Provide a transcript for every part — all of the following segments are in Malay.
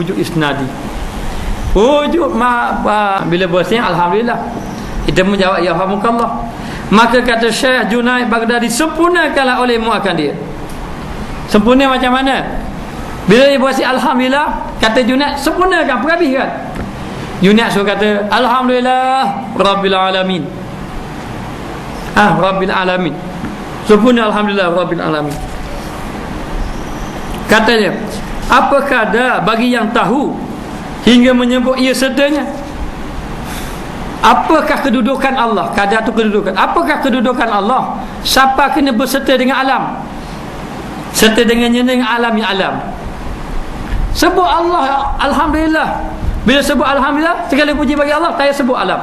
wujud isnadi. Wujud ma, ma bila bersih alhamdulillah. Kita menjawab ya hamukallah maka kata Syekh Junaid Baghdadi sempurnakanlah oleh akan dia. Sempurna macam mana? Bila dia bersih alhamdulillah kata Junaid sempurnakan perhabiskan Junaid suruh kata alhamdulillah rabbil alamin. Ah rabbil alamin. Sempurna alhamdulillah rabbil alamin. Katanya apakah ada bagi yang tahu hingga menyebut ia sertanya apakah kedudukan Allah? Kadar tu kedudukan. Apakah kedudukan Allah? Siapa kena berserta dengan alam? Serta dengan dengan alam yang alam. Sebut Allah Alhamdulillah. Bila sebut Alhamdulillah segala puji bagi Allah tak sebut alam.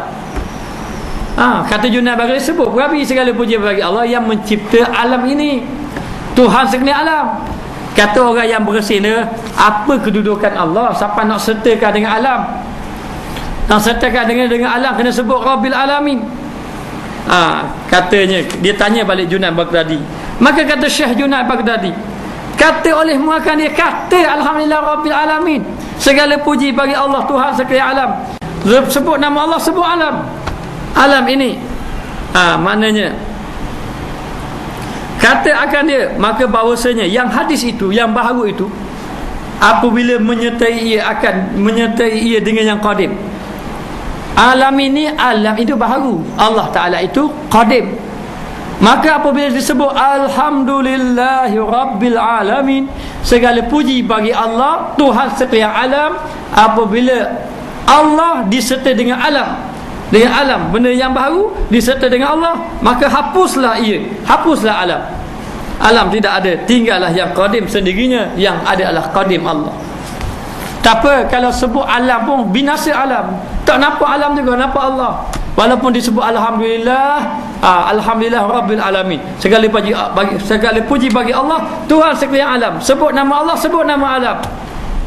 Ha, kata Junai bagi sebut berabi segala puji bagi Allah yang mencipta alam ini. Tuhan sekalian alam kata orang yang bersina apa kedudukan Allah? Siapa nak sertakan dengan alam? Nak sertakan dengan dengan alam kena sebut Rabbil Alamin. Ha, katanya dia tanya balik Junaid Baghdadi. Maka kata Syekh Junaid Baghdadi kata oleh muakan dia kata Alhamdulillah Rabbil Alamin. Segala puji bagi Allah Tuhan sekalian alam. Sebut nama Allah sebut alam. Alam ini. Ha, maknanya kata akan dia maka bahawasanya yang hadis itu yang baharu itu apabila menyertai ia akan menyertai ia dengan yang qadim. Alam ini alam itu baharu. Allah Ta'ala itu qadim. Maka apabila disebut Alhamdulillahi Rabbil Alamin segala puji bagi Allah Tuhan setiap alam apabila Allah disertai dengan alam dengan alam benda yang baru disertai dengan Allah maka hapuslah ia hapuslah alam alam tidak ada tinggallah yang qadim sendirinya yang ada adalah qadim Allah tak apa kalau sebut alam pun binasa alam. Tak nampak alam juga nampak Allah. Walaupun disebut alhamdulillah, ah, alhamdulillah rabbil alamin. Segala puji bagi segala puji bagi Allah, Tuhan sekalian alam. Sebut nama Allah, sebut nama alam.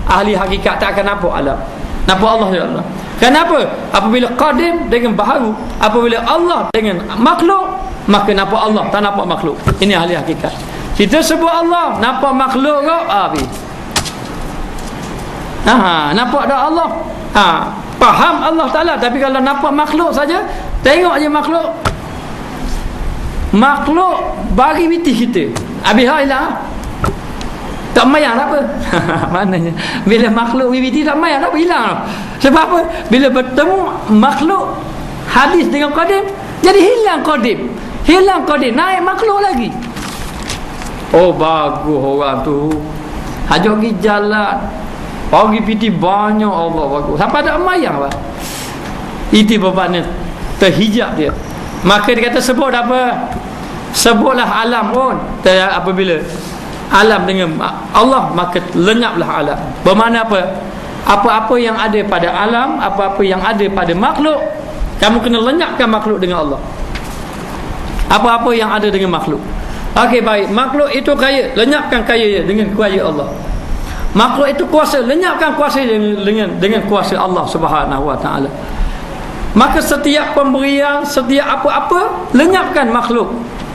Ahli hakikat tak akan nampak alam. Nampak Allah ya Allah. Kenapa? Apabila qadim dengan baharu, apabila Allah dengan makhluk, maka nampak Allah, tak nampak makhluk. Ini ahli hakikat. Kita sebut Allah, nampak makhluk kau, ah, habis. Ha, nampak dah Allah. Ha, faham Allah Taala tapi kalau nampak makhluk saja, tengok aja makhluk. Makhluk bagi biti kita. Abi hailah. Tak mayang apa? Maknanya bila makhluk biti tak mayang apa hilang. Sebab apa? Bila bertemu makhluk hadis dengan qadim, jadi hilang qadim. Hilang qadim, naik makhluk lagi. Oh bagus orang tu. Hajok pergi jalan Pagi piti banyak Allah bagus. Sampai ada mayang apa? Itu bapaknya terhijab dia. Maka dia kata sebut apa? Sebutlah alam pun. Apabila alam dengan Allah maka lenyaplah alam. Bermakna apa? Apa-apa yang ada pada alam, apa-apa yang ada pada makhluk, kamu kena lenyapkan makhluk dengan Allah. Apa-apa yang ada dengan makhluk. Okey baik, makhluk itu kaya, lenyapkan kaya dengan kuasa Allah makhluk itu kuasa lenyapkan kuasa dengan dengan, dengan kuasa Allah Subhanahu wa taala maka setiap pemberian setiap apa-apa lenyapkan makhluk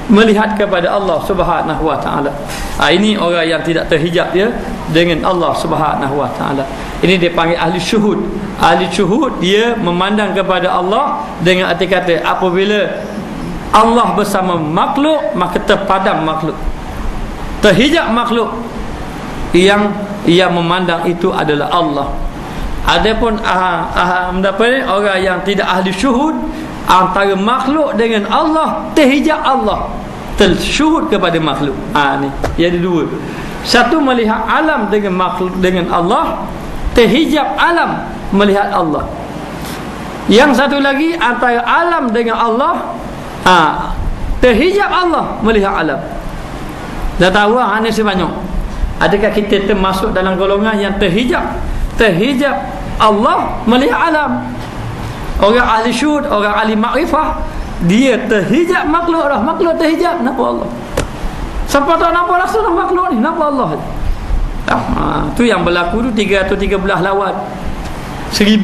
melihat kepada Allah Subhanahu wa taala. Ha, ini orang yang tidak terhijab dia dengan Allah Subhanahu wa taala. Ini dia panggil ahli syuhud. Ahli syuhud dia memandang kepada Allah dengan arti kata apabila Allah bersama makhluk maka terpadam makhluk. Terhijab makhluk yang yang memandang itu adalah Allah. Adapun ah, ah, orang yang tidak ahli syuhud antara makhluk dengan Allah terhijab Allah tersyuhud kepada makhluk. Ah ni, jadi dua. Satu melihat alam dengan makhluk dengan Allah terhijab alam melihat Allah. Yang satu lagi antara alam dengan Allah ah terhijab Allah melihat alam. Dah tahu ah ni sebanyak. Adakah kita termasuk dalam golongan yang terhijab Terhijab Allah melihat alam Orang ahli syud, orang ahli makrifah Dia terhijab makhluk dah Makhluk terhijab, kenapa Allah? Siapa tahu nampak langsung makhluk ni? Kenapa Allah? Ah, ha, Tu yang berlaku tu 313 lawan. 1000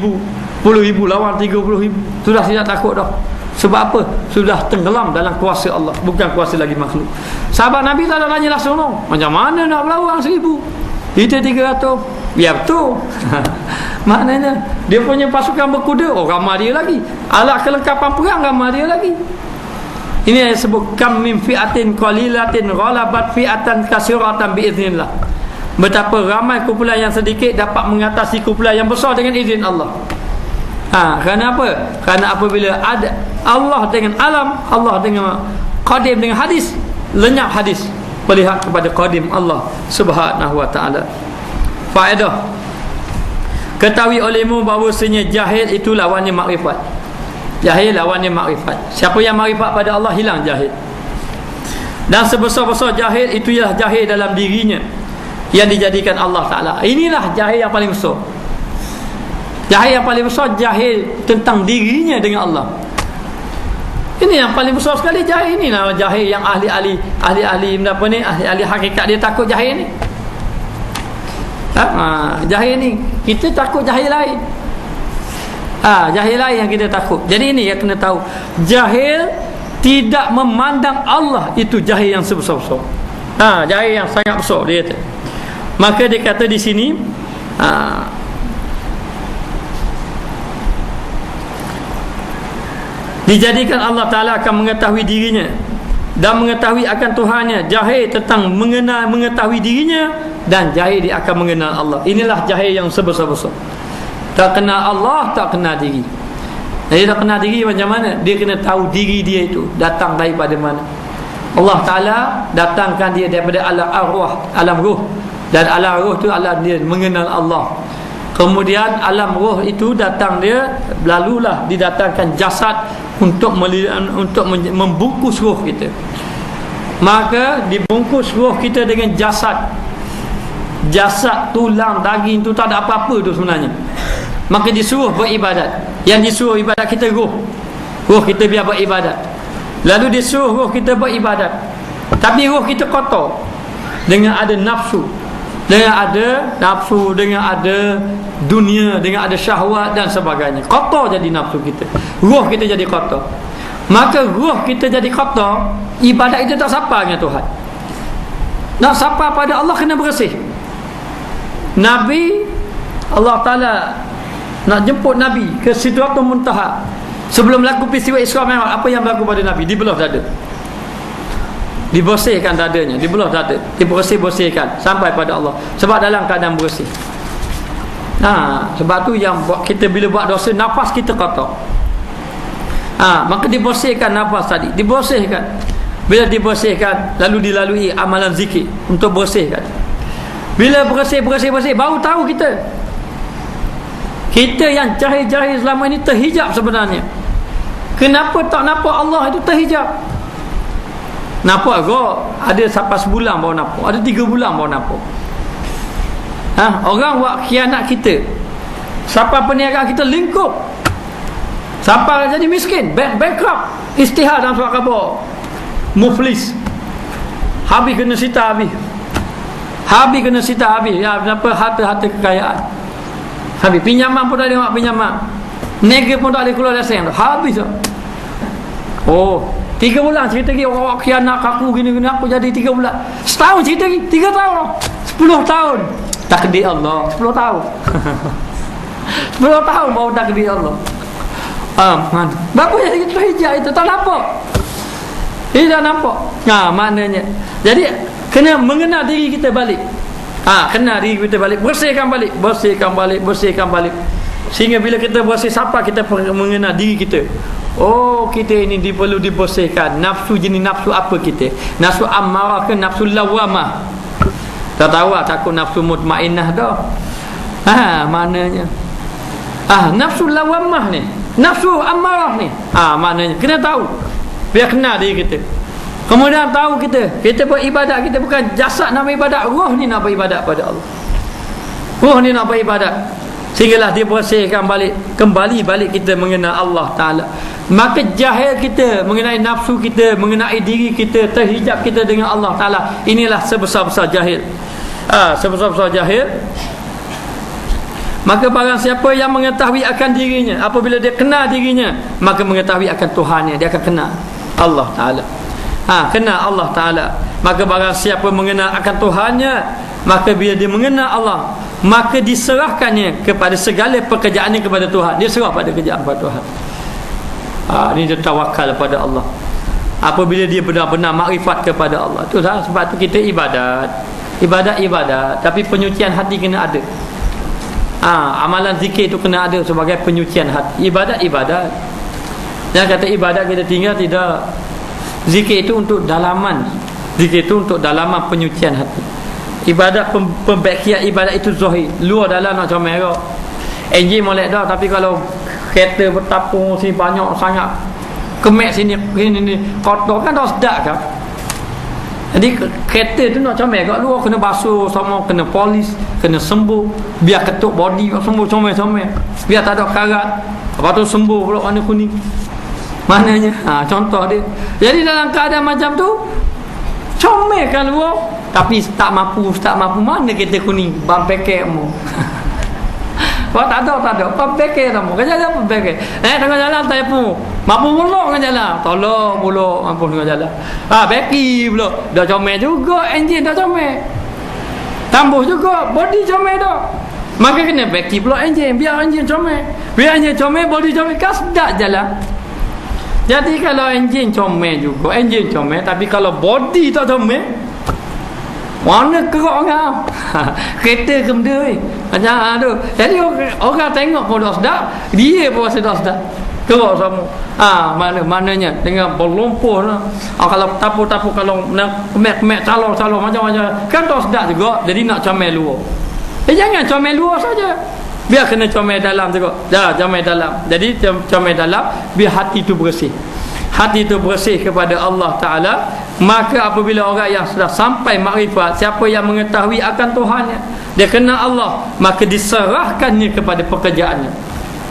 10 ribu lawan 30 ribu. Sudah tidak takut dah. Sebab apa? Sudah tenggelam dalam kuasa Allah. Bukan kuasa lagi makhluk. Sahabat Nabi tak ada tanya langsung no. Macam mana nak berlawan seribu? Kita tiga ratus. Biar betul maknanya dia punya pasukan berkuda oh ramah dia lagi. Alat kelengkapan perang ramah dia lagi. Ini yang disebut kam min fi'atin qalilatin ghalabat fi'atan kasiratan biiznillah betapa ramai kumpulan yang sedikit dapat mengatasi kumpulan yang besar dengan izin Allah. Ha kerana apa? Kerana apabila ada Allah dengan alam Allah dengan qadim dengan hadis lenyap hadis. Melihat kepada qadim Allah subhanahu wa ta'ala. Faedah ketahui olehmu bahawasanya jahil itu lawannya makrifat. Jahil lawannya makrifat. Siapa yang makrifat pada Allah hilang jahil. Dan sebesar-besar jahil itu ialah jahil dalam dirinya yang dijadikan Allah Ta'ala. Inilah jahil yang paling besar. Jahil yang paling besar jahil tentang dirinya dengan Allah. Ini yang paling besar sekali jahil ini. Nama jahil yang ahli-ahli ahli-ahli apa ni? Ahli-ahli hakikat dia takut jahil ni ha? ha, jahil ni. Kita takut jahil lain. Ha, jahil lain yang kita takut. Jadi ini yang kena tahu. Jahil tidak memandang Allah itu jahil yang sebesar-besar. Ha, jahil yang sangat besar dia kata. Maka dia kata di sini ha, dijadikan Allah Ta'ala akan mengetahui dirinya dan mengetahui akan Tuhannya. Jahil tentang mengenal mengetahui dirinya dan jahil dia akan mengenal Allah. Inilah jahil yang sebesar-besar. Tak kenal Allah tak kenal diri. Jadi tak kenal diri macam mana? Dia kena tahu diri dia itu datang daripada mana. Allah Ta'ala datangkan dia daripada alam arwah alam ruh. Dan alam ruh tu alam dia mengenal Allah. Kemudian alam roh itu datang dia lalulah didatangkan jasad untuk untuk membungkus roh kita. Maka dibungkus roh kita dengan jasad. Jasad tulang daging tu tak ada apa-apa tu sebenarnya. Maka disuruh beribadat. Yang disuruh ibadat kita roh roh kita biar beribadat. Lalu disuruh roh kita beribadat. Tapi roh kita kotor. Dengan ada nafsu dengan ada nafsu dengan ada dunia dengan ada syahwat dan sebagainya. Kotor jadi nafsu kita. Roh kita jadi kotor. Maka roh kita jadi kotor ibadat itu tak sapa dengan Tuhan. Nak sapa pada Allah kena bersih. Nabi Allah Ta'ala nak jemput Nabi ke Sidratul Muntaha. Sebelum berlaku peristiwa Isra Mi'raj apa yang berlaku pada Nabi? Dibelah dada dibersihkan dadanya. Dibelah dada. Dibersih-bersihkan. Sampai pada Allah. Sebab dalam keadaan bersih. Ha, sebab tu yang buat kita bila buat dosa nafas kita kotor. Ha, maka dibersihkan nafas tadi. Dibersihkan. Bila dibersihkan lalu dilalui amalan zikir untuk bersihkan. Bila bersih bersih bersih baru tahu kita. Kita yang jahil-jahil selama ini terhijab sebenarnya. Kenapa tak nampak Allah itu terhijab Nampak ke? Ada sampai sebulan baru nampak. Ada tiga bulan baru nampak. Ha? Orang buat khianat kita. Siapa perniagaan kita lingkup. Siapa jadi miskin. Bank bankrupt. Istihar dalam surat khabar. Muflis. Habis kena sita habis. Habis kena sita habis. Ya, kenapa harta-harta kekayaan. Habis. Pinjaman pun tak buat pinjaman. Nega pun tak boleh keluar dari sen. Habis. Oh. Tiga bulan cerita lagi orang khianat kaku gini-gini aku jadi tiga bulan. Setahun cerita lagi. Tiga tahun. Sepuluh tahun. Takdir Allah. Sepuluh tahun. Sepuluh tahun baru takdir Allah. Ah, mana? Berapa yang kita hijab itu? Tak nampak. Ini tak nampak. Ha, maknanya. Jadi, kena mengenal diri kita balik. Ha, kenal diri kita balik. Bersihkan balik. Bersihkan balik. Bersihkan balik. Sehingga bila kita bersih siapa kita mengenal diri kita. Oh kita ini perlu dibersihkan. Nafsu jenis nafsu apa kita? Nafsu ammarah ke nafsu lawamah Tak tahu lah takut nafsu mutmainah dah Ha maknanya. Ah nafsu lawamah ni. Nafsu ammarah ni. Ah maknanya. Kena tahu. Biar kenal diri kita. Kemudian tahu kita Kita beribadat kita bukan jasad nak beribadat. Roh ni nak beribadat pada Allah. Roh ni nak beribadat Sehinggalah dia bersihkan balik Kembali balik kita mengenal Allah Ta'ala. Maka jahil kita Mengenai nafsu kita Mengenai diri kita Terhijab kita dengan Allah Ta'ala Inilah sebesar-besar jahil. Ha, Sebesar-besar jahil. Maka barang siapa yang mengetahui akan dirinya Apabila dia kenal dirinya Maka mengetahui akan Tuhannya Dia akan kenal Allah Ta'ala. Ha, Kenal Allah Ta'ala. Maka barang siapa mengenal akan Tuhannya Maka bila dia mengenal Allah maka diserahkannya kepada segala pekerjaannya kepada Tuhan. Dia serah pada kerjaan kepada Tuhan. Ha, ini dia tawakal kepada Allah. Apabila dia benar-benar makrifat kepada Allah. Tu lah sebab tu kita ibadat. Ibadat ibadat. Tapi penyucian hati kena ada. Ha, amalan zikir tu kena ada sebagai penyucian hati. Ibadat ibadat. Yang kata ibadat kita tinggal tidak. Zikir itu untuk dalaman. Zikir itu untuk dalaman penyucian hati ibadat pembakian ibadat itu zahir. Luar dalam nak comel kau enjin molek dah tapi kalau kereta bertapung sini banyak sangat kemek sini ini ni kotor kan dah sedap kan? Jadi kereta tu nak comel. Kat luar kena basuh sama kena polis kena sembuh. Biar ketuk body sembuh comel-comel. Biar tak ada karat. Lepas tu sembuh pula warna kuning. Maknanya ha, contoh dia. Jadi dalam keadaan macam tu comel kan luar tapi tak mampu tak mampu mana kereta kuning ban pekek mu Kau tak ada, tak ada. Apa fikir kamu? Kerja apa fikir? Eh, tengah jalan tak apa. Mampu pulak dengan jalan. Tolong pulak mampu dengan jalan. Ha, beki pula. Dah comel juga enjin dah comel. Tambuh juga body comel dah. Maka kena beki pula enjin. Biar enjin comel. Biar enjin comel, body comel. Kan sedap jalan. Jadi kalau enjin comel juga, enjin comel. Tapi kalau body tak comel, mana kerok kau Kereta ke benda ni Macam ha, tu Jadi orang, tengok pun dah sedap Dia pun rasa dah sedap Kerok sama ha, mana Mananya Dengan berlumpur ha, Kalau tapu-tapu Kalau kemek-kemek calor-calor Macam-macam Kan dah sedap juga Jadi nak comel luar Eh jangan comel luar saja Biar kena comel dalam juga Dah comel dalam Jadi comel dalam Biar hati tu bersih hati itu bersih kepada Allah Ta'ala maka apabila orang yang sudah sampai makrifat siapa yang mengetahui akan Tuhannya dia kenal Allah maka diserahkannya kepada pekerjaannya.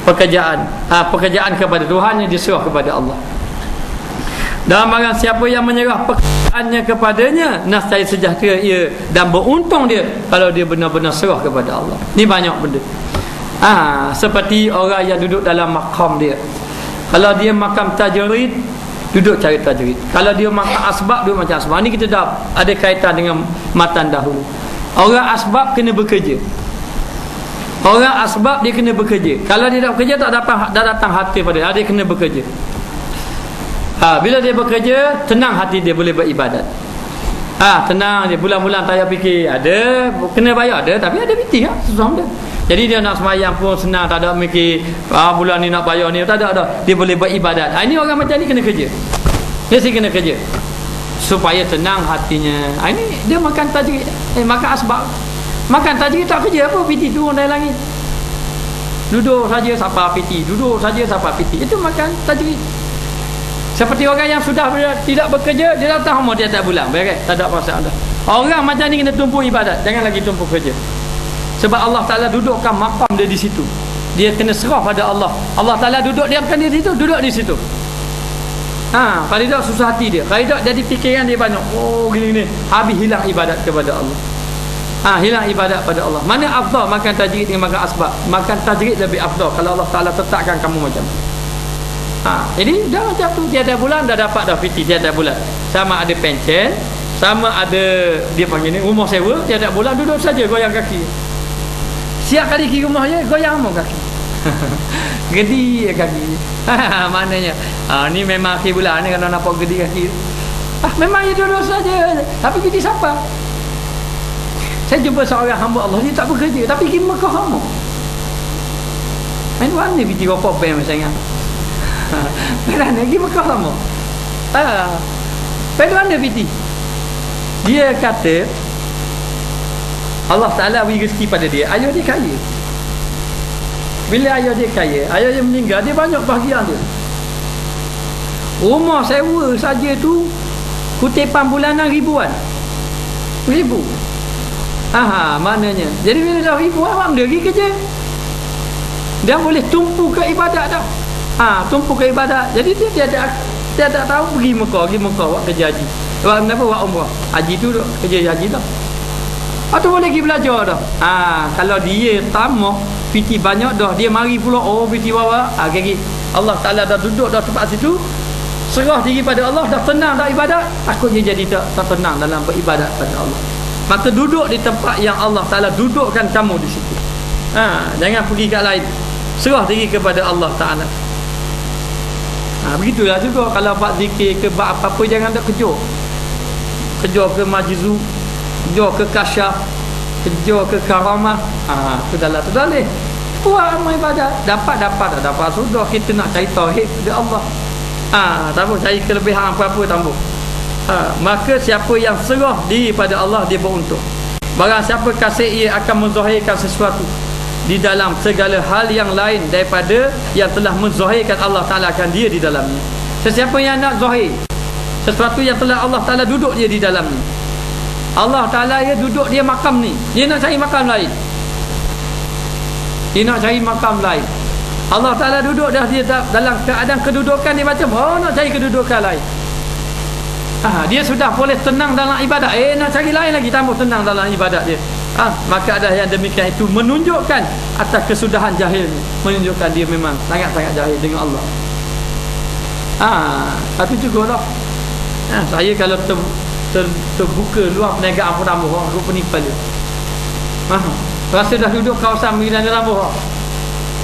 Pekerjaan ha, pekerjaan kepada Tuhannya diserah kepada Allah. Dan barang siapa yang menyerah pekerjaannya kepadanya nascaya sejahtera ia dan beruntung dia kalau dia benar-benar serah kepada Allah. Ni banyak benda. Ha, seperti orang yang duduk dalam makam dia. Kalau dia makam tajrid duduk cari tajrid kalau dia makan asbab duduk macam asbab. Ni kita dah ada kaitan dengan matan dahulu. Orang asbab kena bekerja. Orang asbab dia kena bekerja. Kalau dia tak bekerja tak datang dah datang hati pada dia. Dia kena bekerja. Ha, bila dia bekerja tenang hati dia boleh beribadat. Ha, tenang dia bulan-bulan tak payah fikir. Ada kena bayar. Ada tapi ada biti kan susah dia jadi dia nak semayang pun senang tak ada mikir ah, bulan ni nak bayar ni tak ada ada. Dia boleh beribadat. Ah, ini orang macam ni kena kerja. Sih kena kerja. Supaya tenang hatinya. Ah, ini dia makan tajrid. Eh makan asbab. Makan tajrid tak kerja apa piti turun dari langit. Duduk saja siapa piti. Duduk saja siapa piti. Itu makan tajrid. Seperti orang yang sudah tidak bekerja, dia datang umur dia tak bulan. Baik, tak ada masalah. Orang macam ni kena tumpu ibadat. Jangan lagi tumpu kerja. Sebab Allah Ta'ala dudukkan makam dia di situ. Dia kena serah pada Allah. Allah Ta'ala duduk dia akan di situ Duduk di situ. Ha, tidak susah hati dia. Tidak jadi fikiran dia banyak. Oh gini-gini Habis hilang ibadat kepada Allah. Ha, hilang ibadat pada Allah. Mana afdal makan tajrid dengan makan asbab? Makan tajrid lebih afdal Kalau Allah Ta'ala tetapkan kamu macam ha, Jadi dah macam tu. Tiada bulan dah dapat dah fiti. Tiada bulan. Sama ada pencen Sama ada Dia panggil ni Rumah sewa. Tiada bulan duduk saja goyang kaki Siap kali kiri rumah je goyang mau kaki. gedi kaki. Maknanya ha, ni memang akhir bulan ni kalau nampak gedi kaki. Ah memang itu dosa saja. Tapi gedi siapa? Saya jumpa seorang hamba Allah dia tak bekerja tapi pergi Mekah hamba. Main mana biti apa ben macamnya. Mana pergi Mekah hamba. Ah. Pada mana biti? Dia kata Allah Ta'ala beri rezeki pada dia ayah dia kaya. Bila ayah dia kaya ayah dia meninggal dia banyak bahagian dia. Rumah sewa saja tu kutipan bulanan ribuan. Ribu. Aha maknanya. Jadi bila dah ribuan orang dia kerja. Dia boleh tumpu ke ibadat dah. Ha, tumpu ke ibadat. Jadi dia tiada dia tak tahu pergi Mekah pergi Mekah buat kerja haji. Buat kenapa buat umrah? Haji tu kerja haji dah atau boleh pergi belajar dah. Ha, kalau dia tamak piti banyak dah, dia mari pula oh piti bawa. Ha, kaki Allah Taala dah duduk dah tempat situ. Serah diri pada Allah dah tenang dah ibadat, takutnya jadi tak, tak tenang dalam beribadat pada Allah. maka duduk di tempat yang Allah Taala dudukkan kamu di situ ha, jangan pergi kat lain serah diri kepada Allah Taala ha, begitulah juga kalau buat zikir ke buat apa-apa jangan tak kejut kejut ke majizu kejut ke kasyaf kejut ke karamah. Ha, tu dah lah tu dah boleh buat amal ibadat dapat dapat tak dapat. Sudah kita nak cari tauhid kepada Allah. Ha, apa cari kelebihan apa-apa tambah ha, maka siapa yang serah diri pada Allah dia beruntung. Barang siapa kasih ia akan menzahirkan sesuatu di dalam segala hal yang lain daripada yang telah menzahirkan Allah Ta'ala akan dia di dalamnya. Sesiapa yang nak zahir sesuatu yang telah Allah Ta'ala duduk dia di dalamnya Allah Ta'ala dia duduk dia makam ni dia nak cari makam lain dia nak cari makam lain Allah Ta'ala duduk dah dia dalam keadaan kedudukan dia macam oh nak cari kedudukan lain Ah, dia sudah boleh tenang dalam ibadat. Eh nak cari lain lagi tambah tenang dalam ibadat dia. Ah, maka ada yang demikian itu menunjukkan atas kesudahan jahil menunjukkan dia memang sangat-sangat jahil dengan Allah. Ah, tapi juga lah. Ah, saya kalau ter, ter, terbuka luar perniagaan pun rambut orang rupa nipal dia. Ah, rasa dah duduk kawasan Miran rambut orang.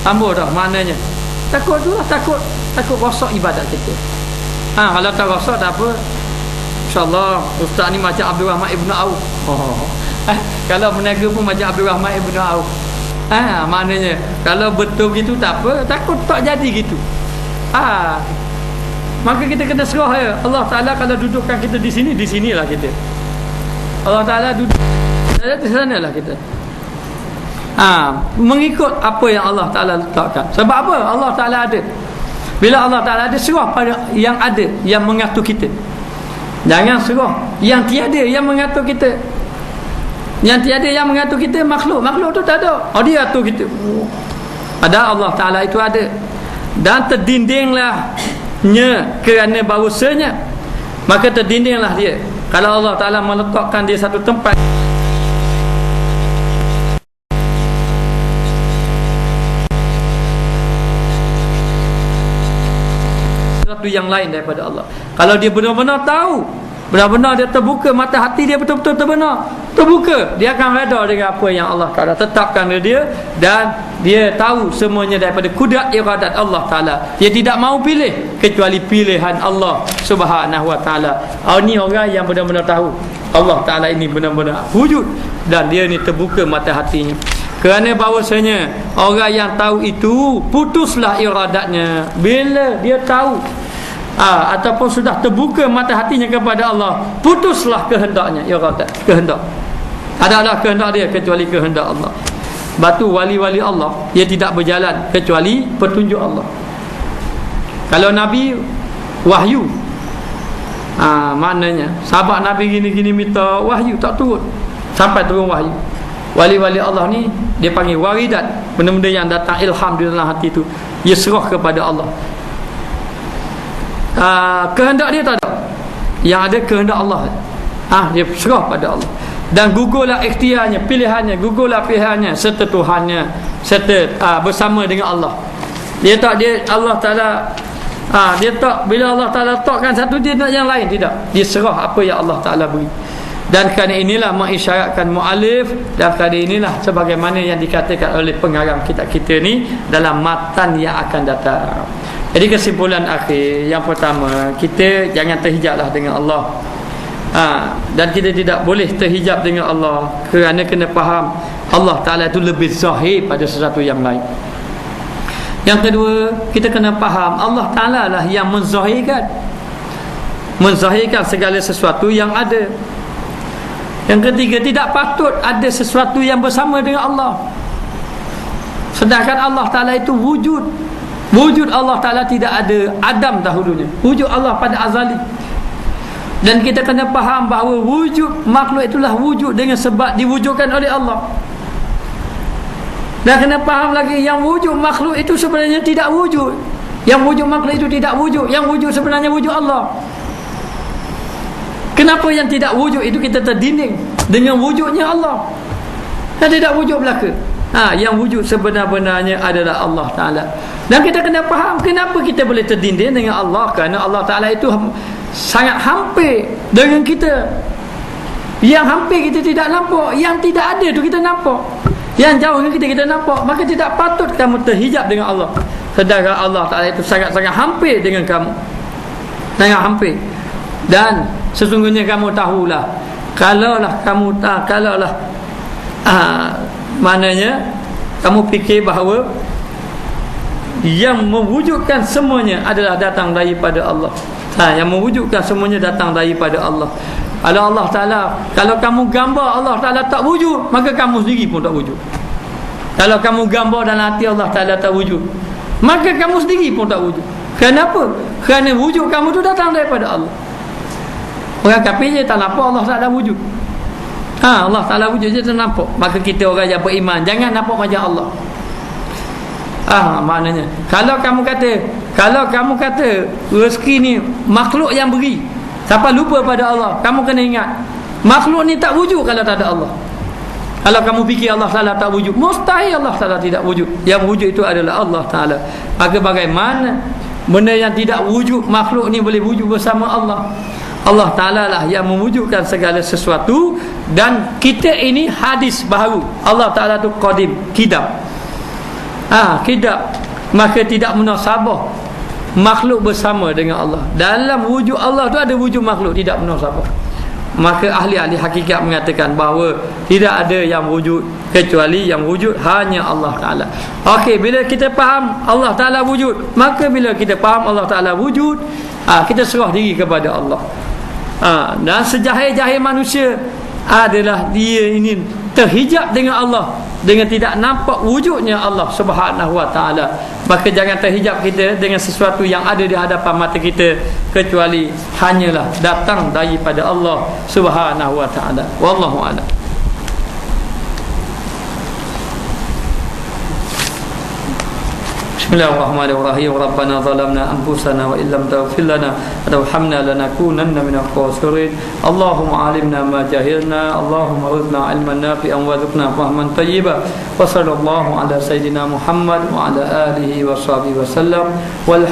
Rambut dah maknanya. Takut tu lah, takut takut rosak ibadat kita. Ah, kalau tak rosak tak apa, InsyaAllah Ustaz ni macam Abdul Rahman Ibn Auf oh. eh, Kalau berniaga pun macam Abdul Rahman Ibn Auf eh, Maknanya Kalau betul gitu tak apa Takut tak jadi gitu ah. Maka kita kena serah ya. Allah Ta'ala kalau dudukkan kita di sini Di sinilah kita. Allah Ta'ala duduk Di sana lah kita. Ha, Mengikut apa yang Allah Ta'ala letakkan. Sebab apa? Allah Ta'ala ada. Bila Allah Ta'ala ada Serah pada yang ada Yang mengatur kita. Jangan serah Yang tiada yang mengatur kita. Yang tiada yang mengatur kita Makhluk. Makhluk tu tak ada. Oh dia atur kita. Ada Allah Ta'ala itu ada. Dan terdindinglah Nya kerana bahawasanya Maka terdindinglah dia Kalau Allah Ta'ala meletakkan dia satu tempat sesuatu yang lain daripada Allah. Kalau dia benar-benar tahu, benar-benar dia terbuka mata hati dia betul-betul terbenar, terbuka, dia akan reda dengan apa yang Allah Taala tetapkan kepada dia dan dia tahu semuanya daripada kudrat iradat Allah Taala. Dia tidak mau pilih kecuali pilihan Allah Subhanahu Wa Taala. Oh ni orang yang benar-benar tahu Allah Taala ini benar-benar wujud dan dia ni terbuka mata hatinya. Kerana bahawasanya orang yang tahu itu putuslah iradatnya bila dia tahu ha, ataupun sudah terbuka mata hatinya kepada Allah putuslah kehendaknya. Ya kata kehendak. Adalah kehendak dia kecuali kehendak Allah. Batu wali-wali Allah dia tidak berjalan kecuali petunjuk Allah. Kalau Nabi wahyu. Ha, maknanya sahabat Nabi gini-gini minta wahyu tak turun. Sampai turun wahyu. Wali-wali Allah ni dia panggil waridat benda-benda yang datang ilham di dalam hati tu dia serah kepada Allah uh, kehendak dia tak ada. Yang ada kehendak Allah. Ah dia serah pada Allah. Dan gugurlah ikhtiarnya pilihannya gugurlah pilihannya serta Tuhannya serta uh, bersama dengan Allah. Dia tak dia Allah Taala ah dia tak bila Allah Taala takkan satu dia nak yang lain tidak. Dia serah apa yang Allah Taala beri. Dan kerana inilah mengisyaratkan mu'alif dan kerana inilah sebagaimana yang dikatakan oleh pengarang kitab kita ni dalam matan yang akan datang jadi kesimpulan akhir yang pertama kita jangan terhijablah dengan Allah. Ha, dan kita tidak boleh terhijab dengan Allah kerana kena faham Allah Ta'ala itu lebih zahir pada sesuatu yang lain. Yang kedua kita kena faham Allah Ta'ala lah yang menzahirkan. Menzahirkan segala sesuatu yang ada. Yang ketiga tidak patut ada sesuatu yang bersama dengan Allah. Sedangkan Allah Ta'ala itu wujud wujud Allah Ta'ala tidak ada Adam dahulunya wujud Allah pada azali dan kita kena faham bahawa wujud makhluk itulah wujud dengan sebab diwujudkan oleh Allah dan kena faham lagi yang wujud makhluk itu sebenarnya tidak wujud yang wujud makhluk itu tidak wujud yang wujud sebenarnya wujud Allah Kenapa yang tidak wujud itu kita terdinding dengan wujudnya Allah? Yang tidak wujud belaka. Ha, yang wujud sebenar-benarnya adalah Allah Taala. Dan kita kena faham kenapa kita boleh terdinding dengan Allah kerana Allah Taala itu sangat hampir dengan kita. Yang hampir kita tidak nampak, yang tidak ada tu kita nampak. Yang jauh ni kita kita nampak, maka tidak patut kamu terhijab dengan Allah. Sedangkan Allah Taala itu sangat-sangat hampir dengan kamu. Sangat hampir. Dan sesungguhnya kamu tahulah kalaulah kamu tak kalaulah ah maknanya kamu fikir bahawa yang mewujudkan semuanya adalah datang daripada Allah. Ha, yang mewujudkan semuanya datang daripada Allah. Kalau Allah Taala, kalau kamu gambar Allah Taala tak wujud, maka kamu sendiri pun tak wujud. Kalau kamu gambar dalam hati Allah Taala tak wujud, maka kamu sendiri pun tak wujud. Kenapa? Kerana wujud kamu tu datang daripada Allah. Orang kafir je tak nampak Allah Taala wujud. Ha, Allah Taala wujud je tak nampak. Maka kita orang yang beriman jangan nampak macam Allah. Ah maknanya. Kalau kamu kata kalau kamu kata rezeki ni makhluk yang beri siapa lupa pada Allah kamu kena ingat. Makhluk ni tak wujud kalau tak ada Allah. Kalau kamu fikir Allah Taala tak wujud mustahil Allah Taala tidak wujud. Yang wujud itu adalah Allah Taala. Maka bagaimana benda yang tidak wujud makhluk ni boleh wujud bersama Allah? Allah Ta'ala lah yang mewujudkan segala sesuatu dan kita ini hadis baharu Allah Ta'ala tu qadim, kidam Ah, ha, tidak maka tidak munasabah makhluk bersama dengan Allah. Dalam wujud Allah tu ada wujud makhluk tidak munasabah. Maka ahli-ahli hakikat mengatakan bahawa tidak ada yang wujud kecuali yang wujud hanya Allah Taala. Okey, bila kita faham Allah Taala wujud, maka bila kita faham Allah Taala wujud, ah ha, kita serah diri kepada Allah. Ah, ha, dan sejahir-jahir manusia adalah dia ini terhijab dengan Allah dengan tidak nampak wujudnya Allah Subhanahu wa taala. Maka jangan terhijab kita dengan sesuatu yang ada di hadapan mata kita kecuali hanyalah datang daripada Allah Subhanahu wa taala. Wallahu a'lam Bismillahirrahmanirrahim. Rabbana zalamna anfusana wa illam taghfir lana warhamna lanakunanna minal khasirin. Allahumma alimna ma jahilna, Allahumma Rizna ilman nafi'an wa zidna fahman tayyiba. Wa sallallahu ala sayidina Muhammad wa ala alihi wa sahbihi wa sallam.